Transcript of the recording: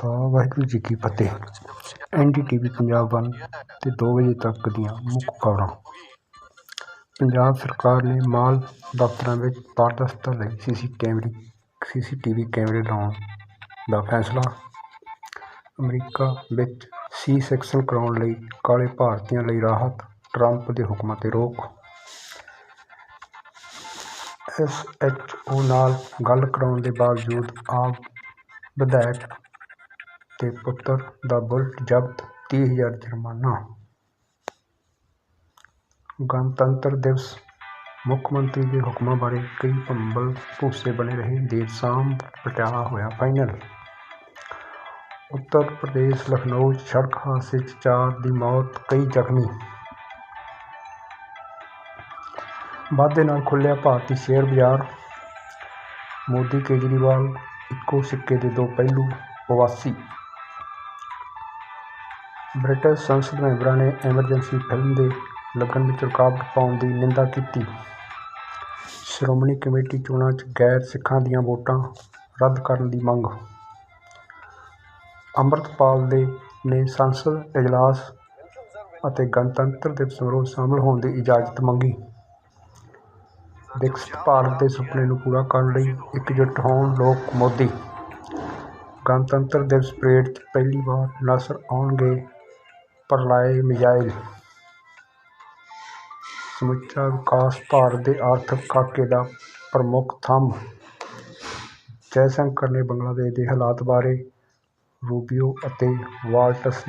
ਖਾਲਸਾ, ਵਾਹਿਗੁਰੂ ਜੀ ਕੀ ਫਤਿਹ। NDTV Punjab one ਤੇ 2 ਵਜੇ ਤੱਕ ਦੀਆਂ ਮੁੱਖ ਖਬਰਾਂ। ਪੰਜਾਬ ਸਰਕਾਰ ਨੇ ਮਾਲ ਦਫ਼ਤਰਾਂ ਵਿੱਚ ਪਾਰਦਰਸ਼ਤਾ ਲਈ ਸੀਸੀ ਕੈਮਰੇ, ਸੀਸੀਟੀਵੀ ਕੈਮਰੇ ਲਾਉਣ ਦਾ ਫੈਸਲਾ। ਅਮਰੀਕਾ ਵਿੱਚ ਸੀ ਸੈਕਸ਼ਨ ਕਰਾਉਣ ਲਈ ਕਾਲੇ ਭਾਰਤੀਆਂ ਲਈ ਰਾਹਤ, ਟਰੰਪ ਦੇ ਹੁਕਮਾਂ ਤੇ ਰੋਕ। ਐਸਐਚਓ ਨਾਲ ਗੱਲ ਕਰਾਉਣ ਦੇ ਬਾਵਜੂਦ ਆਪ ਵਿਧਾਇਕ ਤੇ ਪੁੱਤਰ ਦਾ ਬੁਲਟ ਜ਼ਬਤ ਤੀਹ ਹਜ਼ਾਰ ਜੁਰਮਾਨਾ। ਗਣਤੰਤਰ ਦਿਵਸ। ਮੁੱਖ ਮੰਤਰੀ ਦੇ ਹੁਕਮਾਂ ਬਾਰੇ ਕਈ ਭੰਬਲ ਭੂਸੇ ਬਣੇ ਰਹੇ। ਦੇਰ ਸ਼ਾਮ ਪਟਿਆਲਾ ਹੋਇਆ ਫਾਈਨਲ ਉੱਤਰ ਪ੍ਰਦੇਸ਼ ਲਖਨਊ ਸੜਕ ਹਾਦਸੇ 'ਚ ਚਾਰ ਦੀ ਮੌਤ, ਕਈ ਜ਼ਖਮੀ। ਵਾਧੇ ਨਾਲ ਖੁੱਲਿਆ ਭਾਰਤੀ ਸ਼ੇਅਰ ਬਾਜ਼ਾਰ। ਮੋਦੀ ਕੇਜਰੀਵਾਲ ਇੱਕੋ ਸਿੱਕੇ ਦੇ ਦੋ ਪਹਿਲੂ ਪ੍ਰਵਾਸੀ ਬ੍ਰਿਟਿਸ਼ ਸੰਸਦ ਮੈਂਬਰਾਂ ਨੇ ਐਮਰਜੈਂਸੀ ਫਿਲਮ ਦੇ ਲੱਗਣ ਵਿੱਚ ਰੁਕਾਵਟ ਪਾਉਣ ਦੀ ਨਿੰਦਾ ਕੀਤੀ। ਸ਼੍ਰੋਮਣੀ ਕਮੇਟੀ ਚੋਣਾਂ 'ਚ ਗੈਰ ਸਿੱਖਾਂ ਦੀਆਂ ਵੋਟਾਂ ਰੱਦ ਕਰਨ ਦੀ ਮੰਗ। ਅੰਮ੍ਰਿਤਪਾਲ ਦੇ ਨੇ ਸੰਸਦ, ਇਜਲਾਸ ਅਤੇ ਗਣਤੰਤਰ ਦਿਵਸ ਸਮਾਰੋਹ ਸ਼ਾਮਲ ਹੋਣ ਦੀ ਇਜਾਜ਼ਤ ਮੰਗੀ। ਵਿਕਸਿਤ ਭਾਰਤ ਦੇ ਸੁਪਨੇ ਨੂੰ ਪੂਰਾ ਕਰਨ ਲਈ ਇਕਜੁੱਟ ਹੋਣ ਲੋਕ ਮੋਦੀ। ਗਣਤੰਤਰ ਦਿਵਸ ਪਰੇਡ 'ਚ ਪਹਿਲੀ ਵਾਰ ਨਜ਼ਰ ਆਉਣਗੇ ਪ੍ਰਲਾਏ ਮਿਜ਼ਾਈਲ। ਸਮੁੱਚਾ ਵਿਕਾਸ ਭਾਰਤ ਦੇ ਆਰਥਿਕ ਖਾਕੇ ਦਾ ਪ੍ਰਮੁੱਖ ਥੰਮ। ਜੈਸ਼ੰਕਰ ਨੇ ਬੰਗਲਾਦੇਸ਼ ਦੇ ਹਾਲਾਤ ਬਾਰੇ ਰੂਬੀਓ ਅਤੇ ਵਾਲਟਸ ਨਾਲ